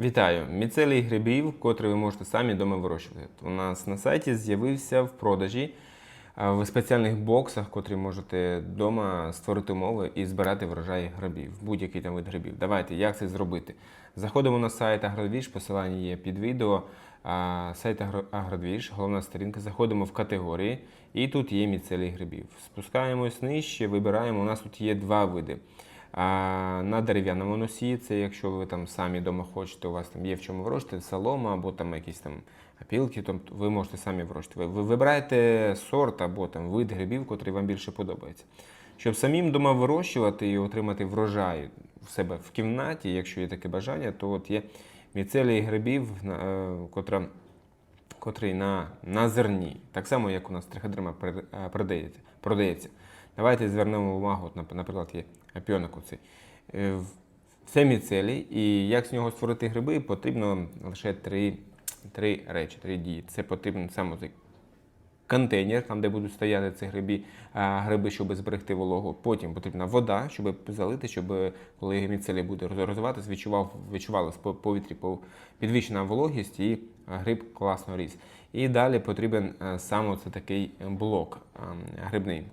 Вітаю! Міцелій грибів, котрі ви можете самі вдома вирощувати. У нас на сайті з'явився в продажі в спеціальних боксах, котрі можете вдома створити умови і збирати врожай грибів, будь-який там вид грибів. Давайте, як це зробити? Заходимо на сайт Агродвіж, посилання є під відео. Сайт Агро- Агродвіж, головна сторінка. Заходимо в категорії, і тут є міцелій грибів. Спускаємось нижче, вибираємо. У нас тут є два види. На дерев'яному носі, це якщо ви там самі вдома хочете, у вас там є в чому вирощувати, солома або там якісь там опілки, то ви можете самі вирощувати. Ви вибираєте сорт або там вид грибів, котрий вам більше подобається. Щоб самим вдома вирощувати і отримати врожай в себе в кімнаті, якщо є таке бажання, то от є міцелій грибів, е, котра котрий на, на зерні, так само, як у нас триходерма е, продається. Давайте звернемо увагу, наприклад, є апіонок оцей. Е, Це міцелій, і як з нього створити гриби, потрібно лише три, три речі, три дії. Це потрібен саме контейнер, там, де будуть стояти ці гриби, гриби, щоб зберегти вологу. Потім потрібна вода, щоб залити, щоб коли міцелій буде розвиватися, відчував, відчувалась по повітрі підвищена вологість і гриб класно ріс. І далі потрібен е, саме такий блок грибний.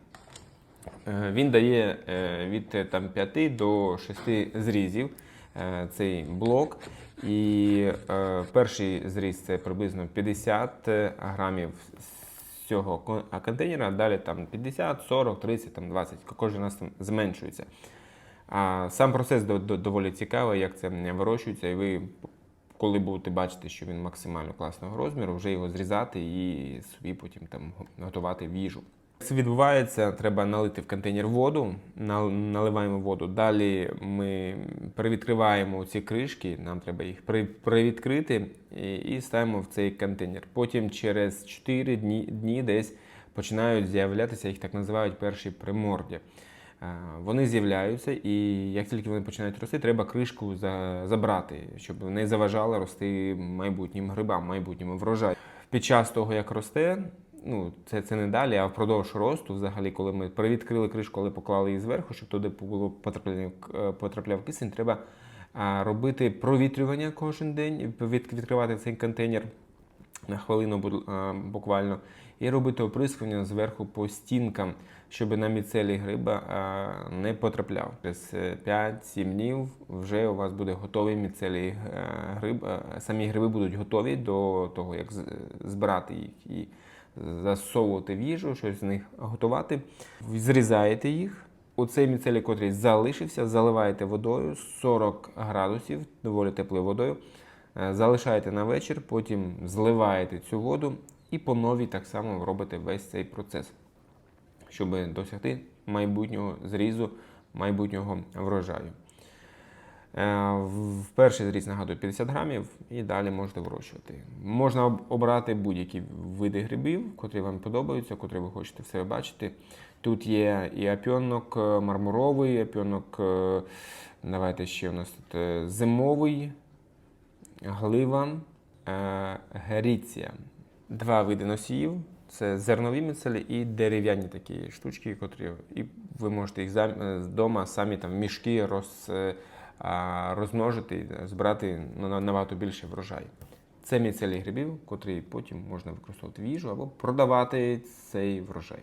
Е, Він дає е, від е, там, 5 до 6 зрізів цей блок. І перший зріз це приблизно 50 грамів з цього контейнера, далі там 50, 40, 30, там 20. Кожен раз там зменшується. А сам процес до- до- доволі цікавий, як це вирощується, і ви, коли будете бачити, що він максимально класного розміру, вже його зрізати і собі потім там готувати в їжу. Це відбувається, треба налити в контейнер воду, наливаємо воду. Далі ми перевідкриваємо ці кришки, нам треба їх привідкрити і, ставимо в цей контейнер. Потім через 4 дні, дні десь починають з'являтися, їх так називають перші примордя. Е, Вони з'являються, і як тільки вони починають рости, треба кришку за- забрати, щоб не заважало рости майбутнім грибам, майбутньому врожаю. Під час того, як росте, ну це, це не далі, а впродовж росту, взагалі, коли ми привідкрили кришку, але поклали її зверху, щоб туди було потрапляв, потрапляв кисень, треба робити провітрювання кожен день, відкривати цей контейнер на хвилину буквально, і робити оприскування зверху по стінкам, щоб на міцелі гриба не потрапляв. Через е, 5-7 днів вже у вас буде готовий міцелій е, гриб. е, Самі гриби будуть готові до того, як збирати їх засовувати в їжу, щось з них готувати. Зрізаєте їх. Оцей міцелій, котрий залишився, заливаєте водою 40 градусів, доволі теплою водою. Е, Залишаєте на вечір, потім зливаєте цю воду і по новій так само робите весь цей процес, щоб досягти майбутнього зрізу, майбутнього врожаю. Е, в- перший зріз нагадую 50 грамів і далі можете вирощувати. Можна обрати будь-які види грибів, котрі вам подобаються, котрі ви хочете в себе бачити. Тут є і апіонок е, мармуровий, апіонок, е, давайте ще у нас тут зимовий, глива, геріція. Два види носіїв. Це зернові міцелі і дерев'яні такі штучки, котрі і ви можете їх вдома самі там мішки роз, розмножити, збирати на- на- набагато більше врожай. Це міцелі грибів, котрі потім можна використовувати в їжу або продавати цей врожай.